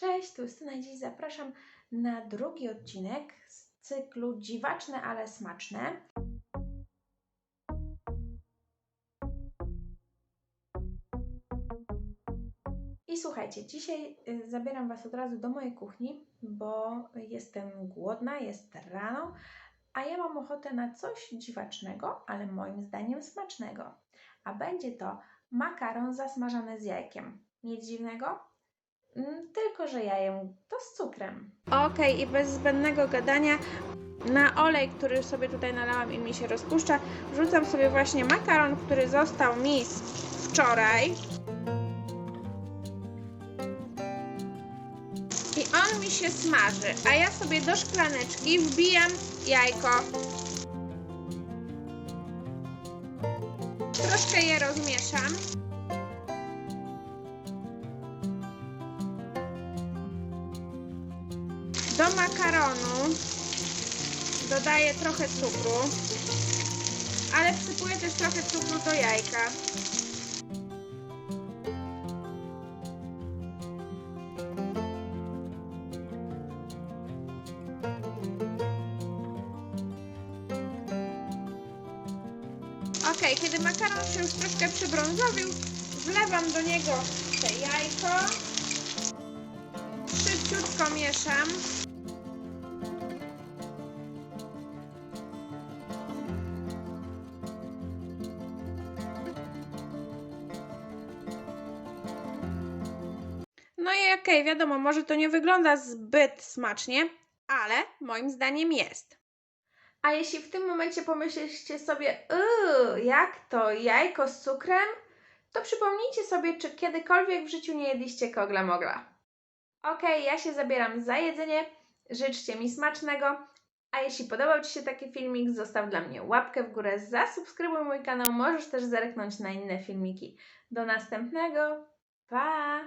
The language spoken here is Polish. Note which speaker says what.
Speaker 1: Cześć, tu Justyna dziś zapraszam na drugi odcinek z cyklu Dziwaczne, ale smaczne. I słuchajcie, dzisiaj y, zabieram Was od razu do mojej kuchni, bo jestem głodna, jest rano, a ja mam ochotę na coś dziwacznego, ale moim zdaniem smacznego. A będzie to makaron zasmażany z jajkiem. Nic dziwnego? Mm, Tylko, że ja jem to z cukrem. Okej, i bez zbędnego gadania na olej, który sobie tutaj nalałam i mi się rozpuszcza, wrzucam sobie właśnie makaron, który został mi wczoraj. I on mi się smaży, a ja sobie do szklaneczki wbijam jajko. Troszkę je rozmieszam. Do makaronu dodaję trochę cukru, ale wsypuję też trochę cukru do jajka. Ok, kiedy makaron się już troszkę przybrązowił, wlewam do niego te jajko. Szybciutko mieszam. I okej, wiadomo, może to nie wygląda zbyt smacznie, ale moim zdaniem jest. A jeśli w tym momencie pomyślicie sobie, jak to, jajko z cukrem, to przypomnijcie sobie, czy kiedykolwiek w życiu nie jedliście kogla mogla. Okej, ja się zabieram za jedzenie, życzcie mi smacznego, a jeśli podobał Ci się taki filmik, zostaw dla mnie łapkę w górę, zasubskrybuj mój kanał, możesz też zerknąć na inne filmiki. Do następnego, pa!